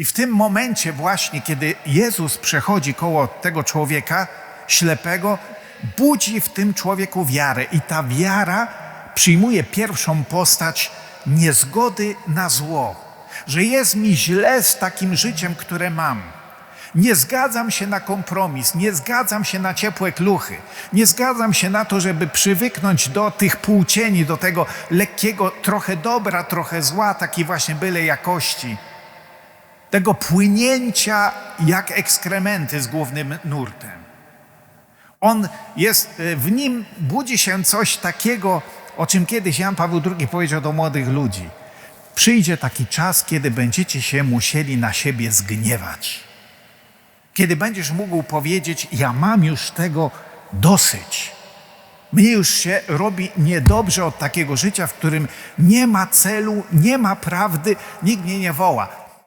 I w tym momencie właśnie, kiedy Jezus przechodzi koło tego człowieka ślepego, budzi w tym człowieku wiarę. I ta wiara przyjmuje pierwszą postać niezgody na zło. Że jest mi źle z takim życiem, które mam. Nie zgadzam się na kompromis, nie zgadzam się na ciepłe kluchy, nie zgadzam się na to, żeby przywyknąć do tych półcieni, do tego lekkiego, trochę dobra, trochę zła, takiej właśnie byle jakości tego płynięcia jak ekskrementy z głównym nurtem. On jest, e, w nim budzi się coś takiego, o czym kiedyś Jan Paweł II powiedział do młodych ludzi. Przyjdzie taki czas, kiedy będziecie się musieli na siebie zgniewać. Kiedy będziesz mógł powiedzieć: Ja mam już tego dosyć. Mnie już się robi niedobrze od takiego życia, w którym nie ma celu, nie ma prawdy, nikt mnie nie woła.